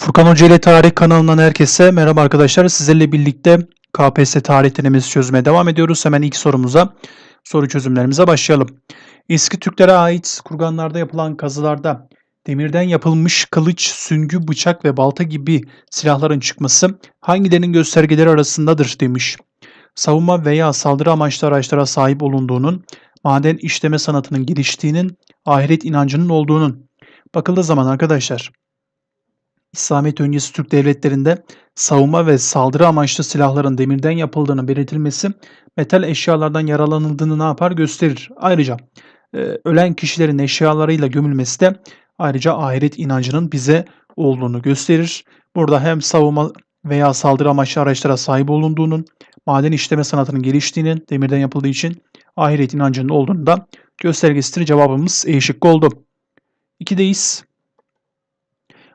Furkan Hoca ile Tarih kanalından herkese merhaba arkadaşlar. Sizlerle birlikte KPSS tarih denemesi çözmeye devam ediyoruz. Hemen ilk sorumuza, soru çözümlerimize başlayalım. Eski Türklere ait kurganlarda yapılan kazılarda demirden yapılmış kılıç, süngü, bıçak ve balta gibi silahların çıkması hangilerinin göstergeleri arasındadır demiş. Savunma veya saldırı amaçlı araçlara sahip olunduğunun, maden işleme sanatının geliştiğinin, ahiret inancının olduğunun. Bakıldığı zaman arkadaşlar İslamiyet öncesi Türk devletlerinde savunma ve saldırı amaçlı silahların demirden yapıldığını belirtilmesi metal eşyalardan yaralanıldığını ne yapar gösterir. Ayrıca e, ölen kişilerin eşyalarıyla gömülmesi de ayrıca ahiret inancının bize olduğunu gösterir. Burada hem savunma veya saldırı amaçlı araçlara sahip olunduğunun, maden işleme sanatının geliştiğinin, demirden yapıldığı için ahiret inancının olduğunu da göstergesidir. Cevabımız E şıkkı oldu. İkideyiz.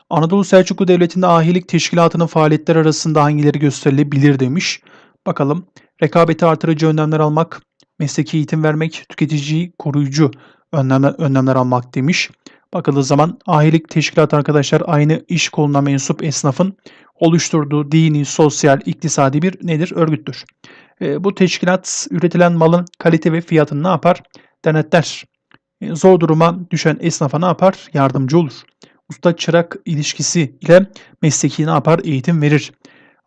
Anadolu Selçuklu Devleti'nde ahilik teşkilatının faaliyetler arasında hangileri gösterilebilir demiş. Bakalım. Rekabeti artırıcı önlemler almak, mesleki eğitim vermek, tüketiciyi koruyucu önlemler, önlemler almak demiş. Bakıldığı zaman ahilik teşkilat arkadaşlar aynı iş koluna mensup esnafın oluşturduğu dini, sosyal, iktisadi bir nedir? Örgüttür. E, bu teşkilat üretilen malın kalite ve fiyatını ne yapar? Denetler. E, zor duruma düşen esnafa ne yapar? Yardımcı olur usta çırak ilişkisi ile mesleki ne yapar? Eğitim verir.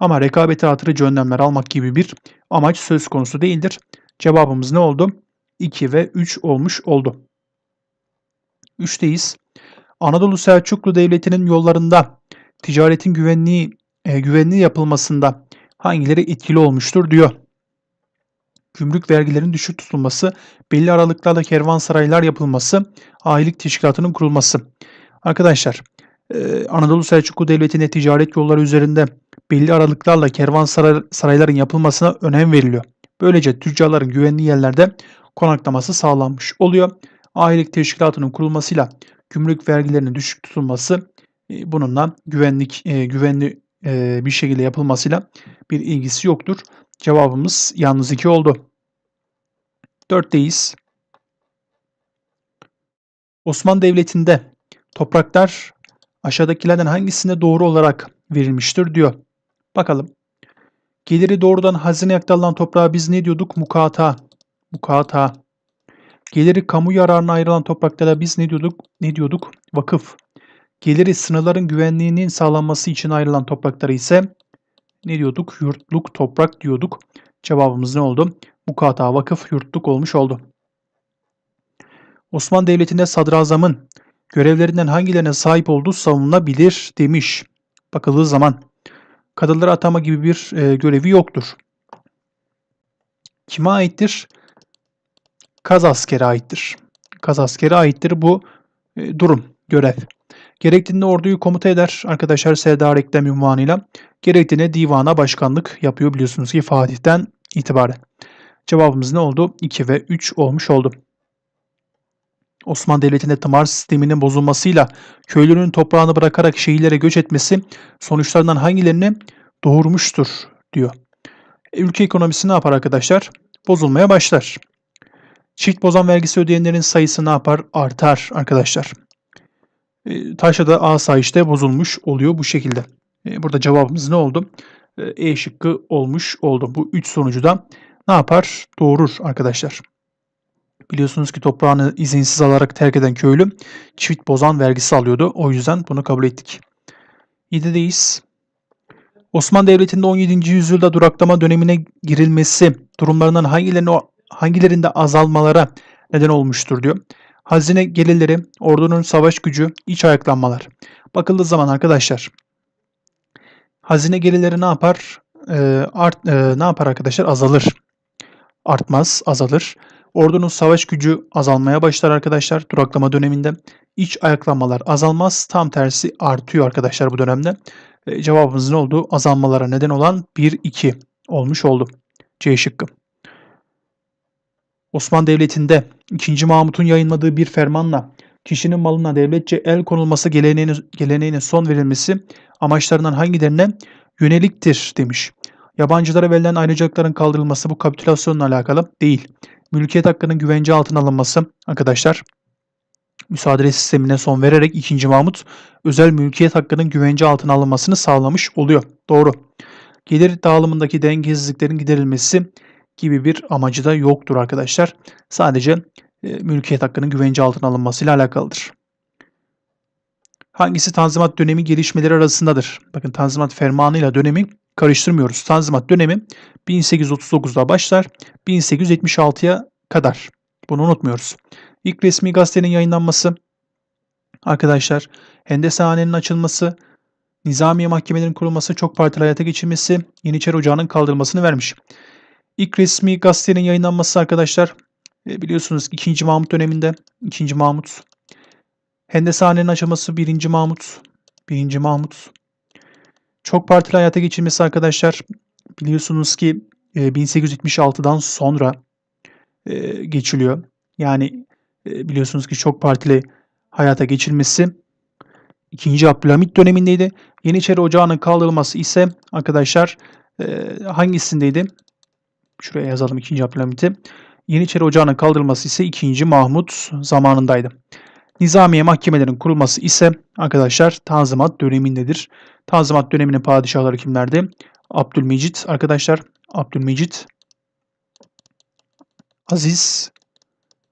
Ama rekabeti artırıcı önlemler almak gibi bir amaç söz konusu değildir. Cevabımız ne oldu? 2 ve 3 olmuş oldu. 3'teyiz. Anadolu Selçuklu Devleti'nin yollarında ticaretin güvenliği e, güvenli yapılmasında hangileri etkili olmuştur diyor. Gümrük vergilerinin düşük tutulması, belli aralıklarla kervansaraylar yapılması, ailelik teşkilatının kurulması. Arkadaşlar Anadolu Selçuklu Devleti'ne ticaret yolları üzerinde belli aralıklarla kervan sarayların yapılmasına önem veriliyor. Böylece tüccarların güvenli yerlerde konaklaması sağlanmış oluyor. Ailelik teşkilatının kurulmasıyla gümrük vergilerinin düşük tutulması bununla güvenlik güvenli bir şekilde yapılmasıyla bir ilgisi yoktur. Cevabımız yalnız 2 oldu. 4'teyiz. Osmanlı Devleti'nde Topraklar aşağıdakilerden hangisine doğru olarak verilmiştir diyor. Bakalım. Geliri doğrudan hazine aktarılan toprağa biz ne diyorduk? Mukata. Mukata. Geliri kamu yararına ayrılan topraklara biz ne diyorduk? Ne diyorduk? Vakıf. Geliri sınırların güvenliğinin sağlanması için ayrılan topraklara ise ne diyorduk? Yurtluk toprak diyorduk. Cevabımız ne oldu? Mukata vakıf yurtluk olmuş oldu. Osmanlı Devleti'nde sadrazamın görevlerinden hangilerine sahip olduğu savunulabilir demiş. Bakıldığı zaman kadınlara atama gibi bir e, görevi yoktur. Kime aittir? Kaz askeri aittir. Kaz askeri aittir bu e, durum, görev. Gerektiğinde orduyu komuta eder arkadaşlar Serdar Ekrem ünvanıyla. Gerektiğinde divana başkanlık yapıyor biliyorsunuz ki Fatih'ten itibaren. Cevabımız ne oldu? 2 ve 3 olmuş oldu. Osmanlı Devleti'nde tımar sisteminin bozulmasıyla köylünün toprağını bırakarak şehirlere göç etmesi sonuçlarından hangilerini doğurmuştur diyor. E, ülke ekonomisi ne yapar arkadaşlar? Bozulmaya başlar. Çift bozan vergisi ödeyenlerin sayısı ne yapar? Artar arkadaşlar. E, Taşra'da asayişte bozulmuş oluyor bu şekilde. E, burada cevabımız ne oldu? E şıkkı olmuş oldu. Bu üç sonucu da ne yapar? Doğurur arkadaşlar. Biliyorsunuz ki toprağını izinsiz alarak terk eden köylü çift bozan vergisi alıyordu. O yüzden bunu kabul ettik. 7'deyiz. Osmanlı Devleti'nde 17. yüzyılda duraklama dönemine girilmesi durumlarından hangilerine, hangilerinde azalmalara neden olmuştur diyor. Hazine gelirleri, ordunun savaş gücü, iç ayaklanmalar. Bakıldığı zaman arkadaşlar hazine gelirleri ne yapar? Ee, art, e, ne yapar arkadaşlar? Azalır. Artmaz, azalır. Ordunun savaş gücü azalmaya başlar arkadaşlar duraklama döneminde. İç ayaklanmalar azalmaz. Tam tersi artıyor arkadaşlar bu dönemde. E, cevabımız ne oldu? Azalmalara neden olan 1-2 olmuş oldu. C şıkkı. Osmanlı Devleti'nde 2. Mahmut'un yayınladığı bir fermanla kişinin malına devletçe el konulması geleneğine, geleneğine son verilmesi amaçlarından hangilerine yöneliktir demiş. Yabancılara verilen ayrıcalıkların kaldırılması bu kapitülasyonla alakalı değil mülkiyet hakkının güvence altına alınması arkadaşlar müsaade sistemine son vererek 2. Mahmut özel mülkiyet hakkının güvence altına alınmasını sağlamış oluyor. Doğru. Gelir dağılımındaki dengesizliklerin giderilmesi gibi bir amacı da yoktur arkadaşlar. Sadece e, mülkiyet hakkının güvence altına alınmasıyla alakalıdır. Hangisi Tanzimat dönemi gelişmeleri arasındadır? Bakın Tanzimat fermanıyla dönemi karıştırmıyoruz. Tanzimat dönemi 1839'da başlar, 1876'ya kadar. Bunu unutmuyoruz. İlk resmi gazetenin yayınlanması, arkadaşlar, Hendesehanenin açılması, Nizamiye mahkemelerin kurulması, çok partili hayata geçirmesi, Yeniçeri Ocağı'nın kaldırılmasını vermiş. İlk resmi gazetenin yayınlanması arkadaşlar, e, biliyorsunuz 2. Mahmut döneminde, 2. Mahmut, Hendesehanenin açılması 1. Mahmut, 1. Mahmut, çok partili hayata geçirmesi arkadaşlar, biliyorsunuz ki e, 1876'dan sonra e, geçiliyor. Yani e, biliyorsunuz ki çok partili hayata geçilmesi 2. Abdülhamit dönemindeydi. Yeniçeri Ocağı'nın kaldırılması ise arkadaşlar e, hangisindeydi? Şuraya yazalım 2. Abdülhamit'i. Yeniçeri Ocağı'nın kaldırılması ise 2. Mahmut zamanındaydı. Nizamiye mahkemelerin kurulması ise arkadaşlar Tanzimat dönemindedir. Tanzimat döneminin padişahları kimlerdi? Abdülmecit arkadaşlar. Abdülmecit, Aziz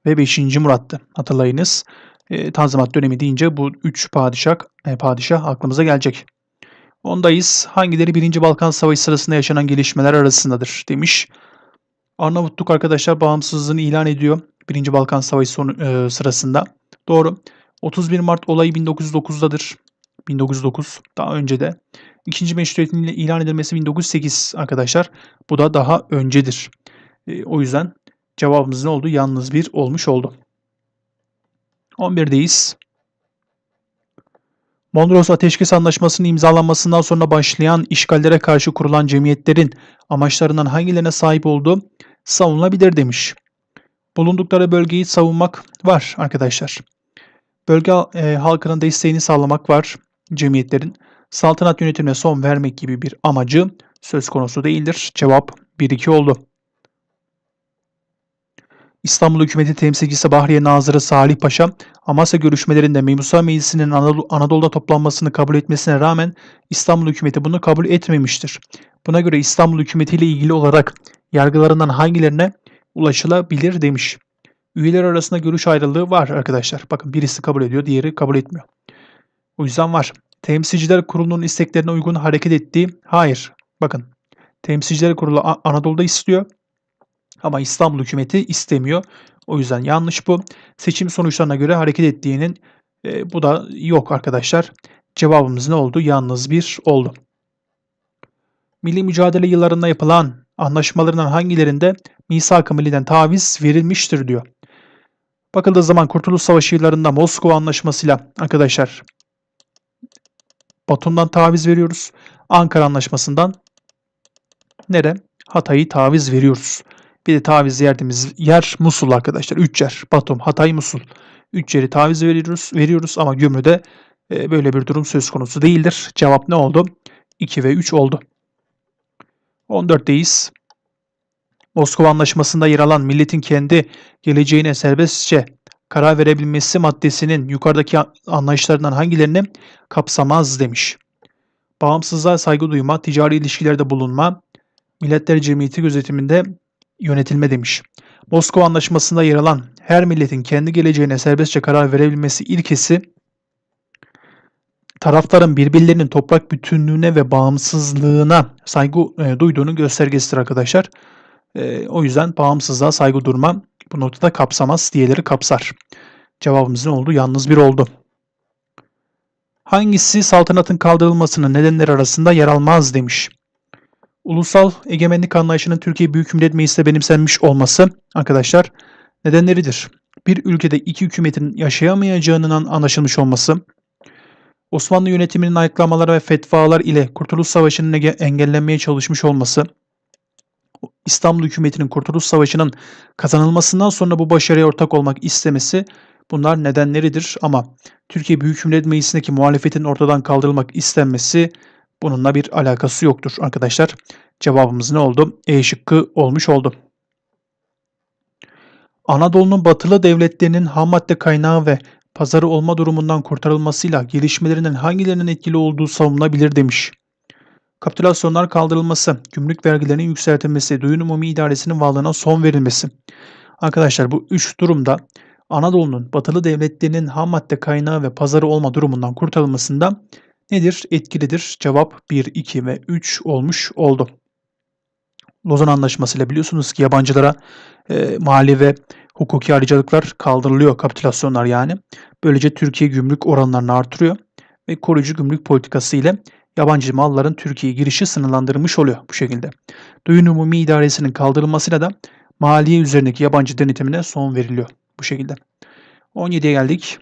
ve 5. Murat'tı. Hatırlayınız. E, Tanzimat dönemi deyince bu 3 padişah, e, padişah aklımıza gelecek. Ondayız. Hangileri 1. Balkan Savaşı sırasında yaşanan gelişmeler arasındadır demiş. Arnavutluk arkadaşlar bağımsızlığını ilan ediyor 1. Balkan Savaşı sonu, e, sırasında. Doğru. 31 Mart olayı 1909'dadır. 1909 daha önce de. İkinci meşrutiyetin ilan edilmesi 1908 arkadaşlar. Bu da daha öncedir. E, o yüzden cevabımız ne oldu? Yalnız bir olmuş oldu. 11'deyiz. Mondros Ateşkes Anlaşması'nın imzalanmasından sonra başlayan işgallere karşı kurulan cemiyetlerin amaçlarından hangilerine sahip olduğu savunulabilir demiş. Bulundukları bölgeyi savunmak var arkadaşlar. Bölge e, halkının desteğini sağlamak var cemiyetlerin. Saltanat yönetimine son vermek gibi bir amacı söz konusu değildir. Cevap 1-2 oldu. İstanbul Hükümeti temsilcisi Bahriye Nazırı Salih Paşa, Amasya görüşmelerinde Memusa Meclisi'nin Anadolu, Anadolu'da toplanmasını kabul etmesine rağmen İstanbul Hükümeti bunu kabul etmemiştir. Buna göre İstanbul Hükümeti ile ilgili olarak yargılarından hangilerine ulaşılabilir demiş. Üyeler arasında görüş ayrılığı var arkadaşlar. Bakın birisi kabul ediyor, diğeri kabul etmiyor. O yüzden var. Temsilciler Kurulu'nun isteklerine uygun hareket ettiği, hayır. Bakın, Temsilciler Kurulu Anadolu'da istiyor ama İstanbul hükümeti istemiyor. O yüzden yanlış bu. Seçim sonuçlarına göre hareket ettiğinin e, bu da yok arkadaşlar. Cevabımız ne oldu? Yalnız bir oldu. Milli mücadele yıllarında yapılan anlaşmalarından hangilerinde misak-ı milliden taviz verilmiştir diyor. Bakıldığı zaman Kurtuluş Savaşı yıllarında Moskova Anlaşması'yla arkadaşlar Batum'dan taviz veriyoruz. Ankara Anlaşması'ndan nere? Hatay'ı taviz veriyoruz. Bir de taviz verdiğimiz yer Musul arkadaşlar. Üç yer. Batum, Hatay, Musul. Üç yeri taviz veriyoruz, veriyoruz ama Gümrü'de e, böyle bir durum söz konusu değildir. Cevap ne oldu? 2 ve 3 oldu. 14'teyiz. Moskova Anlaşması'nda yer alan milletin kendi geleceğine serbestçe karar verebilmesi maddesinin yukarıdaki anlayışlarından hangilerini kapsamaz demiş. Bağımsızlığa saygı duyma, ticari ilişkilerde bulunma, Milletler Cemiyeti gözetiminde yönetilme demiş. Moskova Anlaşması'nda yer alan her milletin kendi geleceğine serbestçe karar verebilmesi ilkesi tarafların birbirlerinin toprak bütünlüğüne ve bağımsızlığına saygı e, duyduğunun göstergesidir arkadaşlar. E, o yüzden bağımsızlığa saygı durma bu noktada kapsamaz, diğerleri kapsar. Cevabımız ne oldu? Yalnız bir oldu. Hangisi saltanatın kaldırılmasının nedenleri arasında yer almaz demiş. Ulusal egemenlik anlayışının Türkiye Büyük Millet Meclisi'nde benimsenmiş olması arkadaşlar nedenleridir. Bir ülkede iki hükümetin yaşayamayacağının anlaşılmış olması, Osmanlı yönetiminin ayıklamaları ve fetvalar ile Kurtuluş Savaşı'nın engellenmeye çalışmış olması, İstanbul hükümetinin Kurtuluş Savaşı'nın kazanılmasından sonra bu başarıya ortak olmak istemesi bunlar nedenleridir ama Türkiye Büyük Millet Meclisi'ndeki muhalefetin ortadan kaldırılmak istenmesi bununla bir alakası yoktur arkadaşlar. Cevabımız ne oldu? E şıkkı olmuş oldu. Anadolu'nun batılı devletlerinin ham madde kaynağı ve pazarı olma durumundan kurtarılmasıyla gelişmelerinin hangilerinin etkili olduğu savunulabilir demiş. Kapitülasyonlar kaldırılması, gümrük vergilerinin yükseltilmesi, duyun umumi idaresinin varlığına son verilmesi. Arkadaşlar bu üç durumda Anadolu'nun batılı devletlerinin ham madde kaynağı ve pazarı olma durumundan kurtarılmasında nedir? Etkilidir. Cevap 1, 2 ve 3 olmuş oldu. Lozan Anlaşması ile biliyorsunuz ki yabancılara e, mali ve hukuki ayrıcalıklar kaldırılıyor kapitülasyonlar yani. Böylece Türkiye gümrük oranlarını artırıyor ve koruyucu gümrük politikası ile yabancı malların Türkiye'ye girişi sınırlandırılmış oluyor bu şekilde. Duyun Umumi İdaresi'nin kaldırılmasıyla da maliye üzerindeki yabancı denetimine son veriliyor bu şekilde. 17'ye geldik.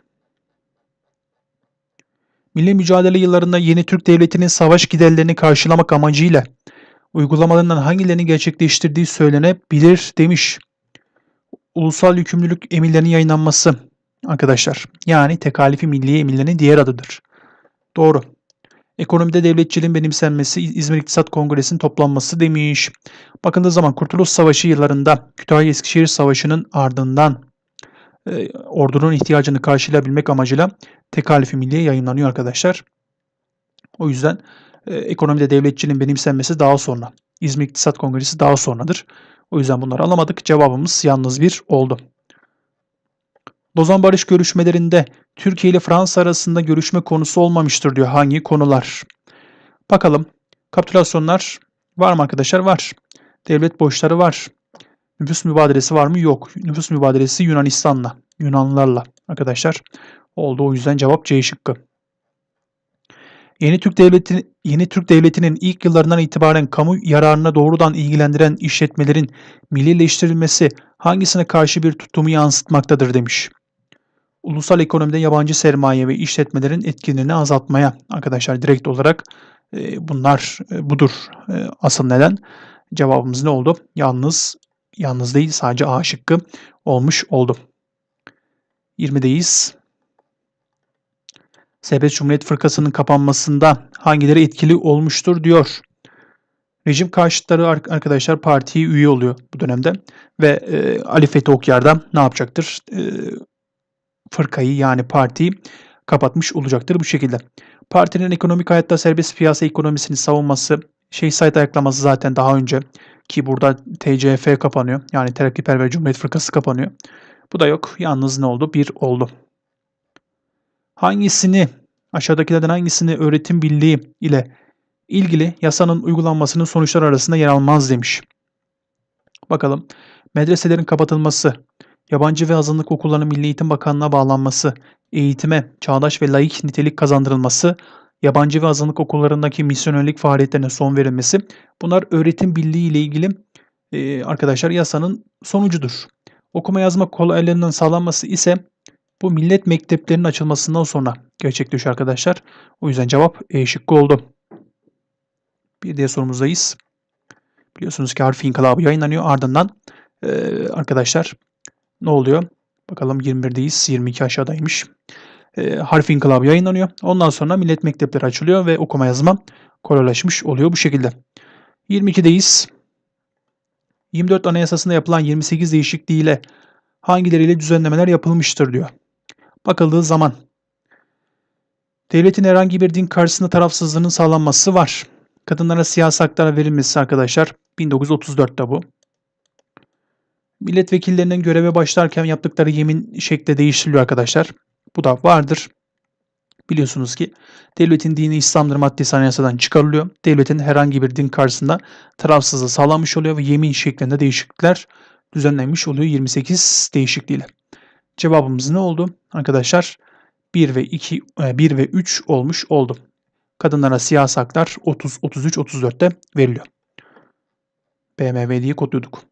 Milli mücadele yıllarında yeni Türk Devleti'nin savaş giderlerini karşılamak amacıyla uygulamalarından hangilerini gerçekleştirdiği söylenebilir demiş. Ulusal yükümlülük emirlerinin yayınlanması arkadaşlar. Yani tekalifi milliye emirlerinin diğer adıdır. Doğru. Ekonomide devletçiliğin benimsenmesi, İzmir İktisat Kongresi'nin toplanması demiş. Bakıldığı zaman Kurtuluş Savaşı yıllarında Kütahya-Eskişehir Savaşı'nın ardından e, ordunun ihtiyacını karşılayabilmek amacıyla tekalifi milliye yayınlanıyor arkadaşlar. O yüzden e, ekonomide devletçiliğin benimsenmesi daha sonra. İzmir İktisat Kongresi daha sonradır. O yüzden bunları alamadık. Cevabımız yalnız bir oldu. Lozan Barış görüşmelerinde Türkiye ile Fransa arasında görüşme konusu olmamıştır diyor. Hangi konular? Bakalım. Kapitülasyonlar var mı arkadaşlar? Var. Devlet borçları var. Nüfus mübadelesi var mı? Yok. Nüfus mübadelesi Yunanistan'la, Yunanlılarla arkadaşlar. Oldu o yüzden cevap C şıkkı. Yeni Türk Devleti Yeni Türk Devleti'nin ilk yıllarından itibaren kamu yararına doğrudan ilgilendiren işletmelerin millileştirilmesi hangisine karşı bir tutumu yansıtmaktadır demiş. Ulusal ekonomide yabancı sermaye ve işletmelerin etkinliğini azaltmaya arkadaşlar direkt olarak e, bunlar e, budur e, asıl neden. Cevabımız ne oldu? Yalnız yalnız değil sadece A şıkkı olmuş oldu. 20'deyiz. Serbest Cumhuriyet Fırkası'nın kapanmasında hangileri etkili olmuştur diyor. Rejim karşıtları arkadaşlar partiye üye oluyor bu dönemde ve e, Ali Fethi Okyar ne yapacaktır? E, fırkayı yani partiyi kapatmış olacaktır bu şekilde. Partinin ekonomik hayatta serbest piyasa ekonomisini savunması, şey sayt ayaklaması zaten daha önce ki burada TCF kapanıyor. Yani Terakkiperver Cumhuriyet Fırkası kapanıyor. Bu da yok. Yalnız ne oldu? Bir oldu. Hangisini aşağıdakilerden hangisini öğretim birliği ile ilgili yasanın uygulanmasının sonuçları arasında yer almaz demiş. Bakalım. Medreselerin kapatılması, yabancı ve azınlık okullarının Milli Eğitim Bakanlığı'na bağlanması, eğitime çağdaş ve laik nitelik kazandırılması, yabancı ve azınlık okullarındaki misyonerlik faaliyetlerine son verilmesi bunlar öğretim birliği ile ilgili e, arkadaşlar yasanın sonucudur. Okuma yazma kolaylığının sağlanması ise bu millet mekteplerinin açılmasından sonra gerçekleşiyor arkadaşlar. O yüzden cevap E şıkkı oldu. Bir diğer sorumuzdayız. Biliyorsunuz ki harfi inkılabı yayınlanıyor. Ardından e, arkadaşlar ne oluyor? Bakalım 21'deyiz. 22 aşağıdaymış. E, harfi inkılabı yayınlanıyor. Ondan sonra millet mektepleri açılıyor ve okuma yazma kolaylaşmış oluyor bu şekilde. 22'deyiz. 24 Anayasası'nda yapılan 28 değişikliğiyle hangileriyle düzenlemeler yapılmıştır diyor. Bakıldığı zaman devletin herhangi bir din karşısında tarafsızlığının sağlanması var. Kadınlara siyasi haklar verilmesi arkadaşlar 1934'te bu. Milletvekillerinin göreve başlarken yaptıkları yemin şekli değiştiriliyor arkadaşlar. Bu da vardır. Biliyorsunuz ki devletin dini İslam'dır maddesi anayasadan çıkarılıyor. Devletin herhangi bir din karşısında tarafsızlığı sağlanmış oluyor ve yemin şeklinde değişiklikler düzenlenmiş oluyor 28 değişikliğiyle. Cevabımız ne oldu? Arkadaşlar 1 ve 2 1 ve 3 olmuş oldu. Kadınlara siyasi haklar 30 33 34'te veriliyor. Diye kodluyorduk.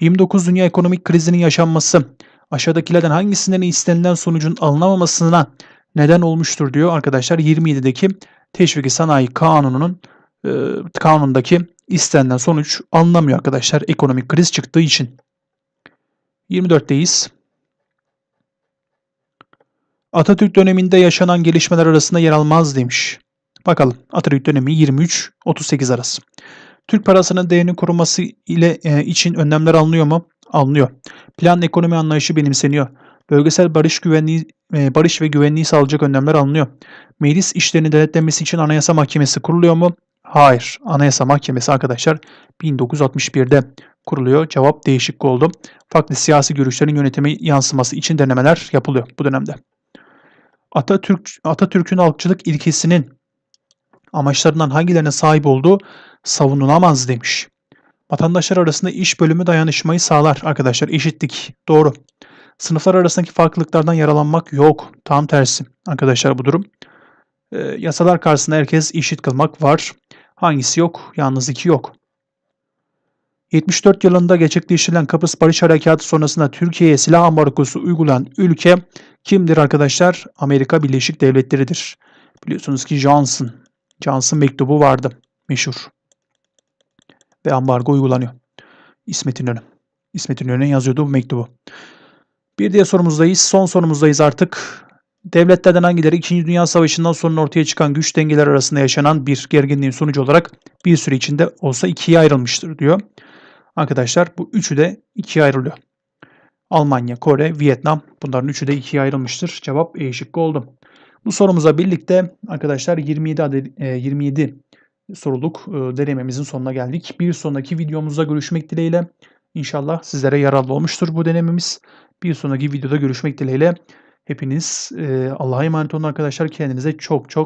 29 Dünya Ekonomik Krizinin yaşanması aşağıdakilerden hangisinden istenilen sonucun alınamamasına neden olmuştur diyor arkadaşlar. 27'deki Teşviki Sanayi Kanunu'nun e, kanundaki istenilen sonuç alınamıyor arkadaşlar ekonomik kriz çıktığı için. 24'teyiz. Atatürk döneminde yaşanan gelişmeler arasında yer almaz demiş. Bakalım Atatürk dönemi 23-38 arası. Türk parasının değerini koruması ile e, için önlemler alınıyor mu? Alınıyor. Plan ekonomi anlayışı benimseniyor. Bölgesel barış güvenliği e, barış ve güvenliği sağlayacak önlemler alınıyor. Meclis işlerini denetlenmesi için Anayasa Mahkemesi kuruluyor mu? Hayır. Anayasa Mahkemesi arkadaşlar 1961'de kuruluyor. Cevap değişik oldu. Farklı siyasi görüşlerin yönetime yansıması için denemeler yapılıyor bu dönemde. Atatürk Atatürk'ün halkçılık ilkesinin amaçlarından hangilerine sahip olduğu savunulamaz demiş. Vatandaşlar arasında iş bölümü dayanışmayı sağlar arkadaşlar. Eşitlik. Doğru. Sınıflar arasındaki farklılıklardan yaralanmak yok. Tam tersi arkadaşlar bu durum. Ee, yasalar karşısında herkes eşit kılmak var. Hangisi yok? Yalnız iki yok. 74 yılında gerçekleştirilen Kıbrıs Barış Harekatı sonrasında Türkiye'ye silah ambargosu uygulayan ülke kimdir arkadaşlar? Amerika Birleşik Devletleri'dir. Biliyorsunuz ki Johnson, Johnson mektubu vardı meşhur. Ve ambargo uygulanıyor. İsmet İnönü. İsmet İnönü yazıyordu bu mektubu. Bir diğer sorumuzdayız. Son sorumuzdayız artık. Devletlerden hangileri 2. Dünya Savaşı'ndan sonra ortaya çıkan güç dengeler arasında yaşanan bir gerginliğin sonucu olarak bir süre içinde olsa ikiye ayrılmıştır diyor. Arkadaşlar bu üçü de ikiye ayrılıyor. Almanya, Kore, Vietnam bunların üçü de ikiye ayrılmıştır. Cevap E şıkkı oldu. Bu sorumuza birlikte arkadaşlar 27 adet, e, 27 soruluk e, denememizin sonuna geldik. Bir sonraki videomuzda görüşmek dileğiyle. İnşallah sizlere yararlı olmuştur bu denememiz. Bir sonraki videoda görüşmek dileğiyle. Hepiniz e, Allah'a emanet olun arkadaşlar. Kendinize çok çok